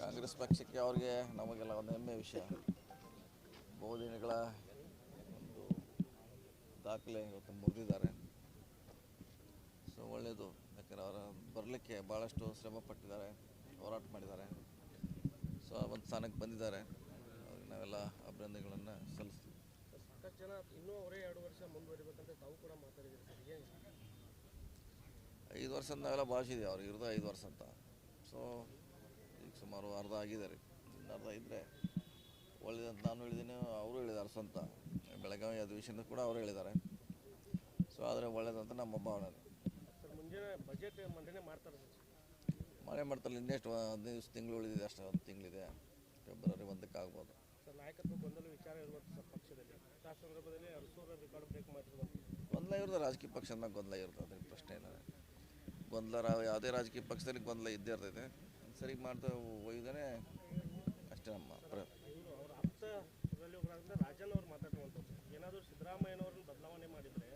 ಕಾಂಗ್ರೆಸ್ ಪಕ್ಷಕ್ಕೆ ಅವ್ರಿಗೆ ನಮಗೆಲ್ಲ ಒಂದು ಹೆಮ್ಮೆ ವಿಷಯ. ಬಹುದಿನಗಳ ಒಂದು ದಾಖಲೆ ಇವತ್ತು ಮುರಿದಿದ್ದಾರೆ. ಸೊ ಒಳ್ಳೆಯದು ಯಾಕಂದರೆ ಅವರ ಬರಲಿಕ್ಕೆ ಭಾಳಷ್ಟು ಶ್ರಮ ಪಟ್ಟಿದ್ದಾರೆ, ಹೋರಾಟ ಮಾಡಿದ್ದಾರೆ. ಸೊ, ಆ ಒಂದು ಸ್ಥಾನಕ್ಕೆ ಬಂದಿದ್ದಾರೆ. ಅವ್ರಿಗೆ ನಾವೆಲ್ಲ ಅಭಿನಂದನೆಗಳನ್ನು ಸಲ್ಲಿಸ್ತೀವಿ ಸಾಕಷ್ಟು ಜನ ಇನ್ನೂ ಅವರೇ ಎರಡು ವರ್ಷ ಮುಂದುವರಿಬೇಕಂತ ತಾವು ಕೂಡ ಮಾತಾಡಿದ್ದೀರಿ ಸರ್ ಏನು ಐದು ವರ್ಷ ಅಂದಾಗೆಲ್ಲ ಭಾಳ ಇದೆ ಅವ್ರಿಗೆ ಇರೋದು ಐದು ವರ್ಷ ಅಂತ. ಸೊ ಈಗ ಸುಮಾರು ಅರ್ಧ ಆಗಿದೆ ರೀ. ಇನ್ನು ಅರ್ಧ ಇದ್ದರೆ ಒಳ್ಳೇದಂತ ನಾನು ಹೇಳಿದ್ದೀನಿ ಅವರು ಹೇಳಿದ್ದಾರೆ ಸ್ವಂತ. ಬೆಳಗಾವಿ ಅಧಿವೇಶನ ಕೂಡ ಅವರು ಹೇಳಿದ್ದಾರೆ ಸೊ ಆದರೆ ಒಳ್ಳೇದಂತ ನಮ್ಮ ಭಾವನೆ ಬಜೆಟ್ ಮಂಡನೆ ಮಾಡ್ತಾರೆ ಮಾಡ್ತಾರೆ ಇನ್ನೆಷ್ಟು ಹದಿನೈದು ದಿವಸ ತಿಂಗಳು ಉಳಿದಿದೆ ಅಷ್ಟು ಒಂದು ತಿಂಗಳಿದೆ. ಫೆಬ್ರವರಿ ಒಂದಕ್ಕೆ ಆಗ್ಬೋದು. ನಾಯಕತ್ವ ಗೊಂದಲ ವಿಚಾರ ಇರುವಂಥ ಸರ್ ಪಕ್ಷದಲ್ಲಿ. ಆ ಸಂದರ್ಭದಲ್ಲಿ ಅರಸೂರ ರೆಕಾರ್ಡ್ ಬ್ರೇಕ್ ಮಾಡಿರುವಂಥ ಗೊಂದಲ ಇರ್ತದೆ ರಾಜಕೀಯ ಪಕ್ಷ ಗೊಂದಲ ಇರ್ತದೆ ಅದ್ರ ಪ್ರಶ್ನೆ ಇಲ್ಲ. ಗೊಂದಲ ರಾ- ಯಾವುದೇ ರಾಜಕೀಯ ಪಕ್ಷದಲ್ಲಿ ಗೊಂದಲ ಇದ್ದೇ ಇರ್ತೈತೆ. ಸರಿ ಮಾಡ್ತಾ ಒಯ್ದರೆ ಅಷ್ಟೇ ನಮ್ಮ ಪ್ರ ರಾಜನ್ ಅವ್ರು ಮಾತಾಡುವಂಥದ್ದು ಏನಾದರೂ ಸಿದ್ದರಾಮಯ್ಯನವ್ರನ್ನ ಬದಲಾವಣೆ ಮಾಡಿದರೆ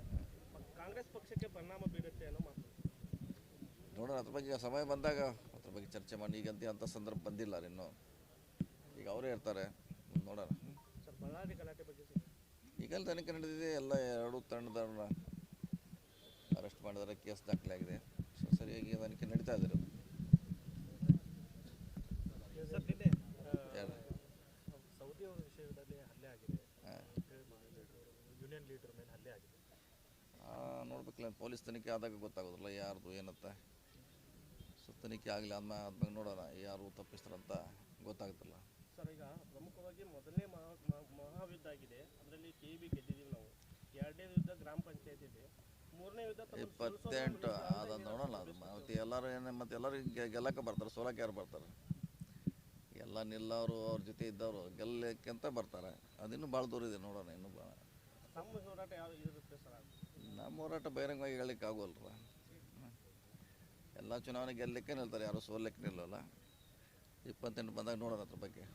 ಕಾಂಗ್ರೆಸ್ ಪಕ್ಷಕ್ಕೆ ಪರಿಣಾಮ ಬೀರುತ್ತೆ ಅನ್ನೋ ಮಾತು. ನೋಡೋಣ ಅದ್ರ ಬಗ್ಗೆ ಸಮಯ ಬಂದಾಗ ಅದ್ರ ಬಗ್ಗೆ ಚರ್ಚೆ ಮಾಡಿ. ಈಗಂತ ಅಂಥ ಸಂದರ್ಭ ಬಂದಿಲ್ಲ ಇನ್ನೂ. ಈಗ ಅವರೇ ಇರ್ತಾರೆ. ನೋಡೋಣ. ಬಳ್ಳಾರಿ ಗಲಾಟೆ ಬಗ್ಗೆ ಸರ್ ಈಗಲ್ಲಿ ತನಿಖೆ ನಡೆದಿದೆ ಎಲ್ಲ ಎರಡು ತಂಡದವ್ರನ್ನ ಅರೆಸ್ಟ್ ಮಾಡಿದ್ದಾರೆ. ಕೇಸ್ ದಾಖಲಾಗಿದೆ. ಸರಿಯಾಗಿ ತನಿಖೆ ನಡೀತಾ ಇದ್ದರು ಸರ್ ನಿನ್ನೆ ಸೌದಿ ಅವರ ವಿಷಯದಲ್ಲಿ ಹಲ್ಲೆ ಆಗಿದೆ. ಹಾಂ. ಯೂನಿಯನ್ ಲೀಡರ್ ಮೇಲೆ ಹಲ್ಲೆ ಆಗಿದೆ. ನೋಡ್ಬೇಕಲ್ಲ ಪೊಲೀಸ್ ತನಿಖೆ ಆದಾಗ ಗೊತ್ತಾಗೋದಿಲ್ಲ ಯಾರ್ದು ಏನಂತ. ಸೊ ತನಿಖೆ ಆಗಲಿ ಆದ್ಮೇಲೆ ಆದ್ಮೇಲೆ ನೋಡೋಣ ಯಾರು ತಪ್ಪಿಸ್ತಾರಂತ ಗೊತ್ತಾಗುತ್ತಲ್ಲ ಸರ್ ಈಗ ಪ್ರಮುಖವಾಗಿ ಮೊದಲನೇ ಮಹಾ ಮಹಾ- ಮಹಾಯುದ್ಧ ಆಗಿದೆ. ಅದರಲ್ಲಿ ಕೆ ಬಿ ಗೆದ್ದಿದ್ದೀವಿ ನಾವು. ಎರಡನೇ ಯುದ್ಧ ಗ್ರಾಮ ಪಂಚಾಯತ್ ಇದೆ. ಮೂರನೇ ಯುದ್ಧ ಇಪ್ಪತ್ತೆಂಟು ಮತ್ತೆ ಎಲ್ಲರೂ ಏನು ಮತ್ತೆ ಎಲ್ಲರೂ ಗೆಲ್ಲಕ್ಕೆ ಬರ್ತಾರೆ ಸೋಲಕ್ಕೆ ಯಾರು ಬರ್ತಾರೆ. ಎಲ್ಲ ನಿಲ್ಲವರು ಅವ್ರ ಜೊತೆ ಇದ್ದವರು ಗೆಲ್ಲಕ್ಕಿಂತ ಬರ್ತಾರೆ. ಅದಿನ್ನೂ ಭಾಳ ದೂರ ಇದೆ ನೋಡೋಣ ಇನ್ನೂ ಭಾಳ? ನಮ್ಮ ಹೋರಾಟ ಬಹಿರಂಗವಾಗಿ ಹೇಳಲಿಕ್ಕೆ ಆಗೋಲ್ರ. ಎಲ್ಲ ಚುನಾವಣೆ ಗೆಲ್ಲಕ್ಕೆ ನಿಲ್ತಾರೆ ಯಾರು ಸೋಲಕ್ಕೆ ನಿಲ್ಲಲ್ಲ. ಇಪ್ಪತ್ತೆಂಟು ಬಂದಾಗ ನೋಡೋಣ ಅದ್ರ ಬಗ್ಗೆ.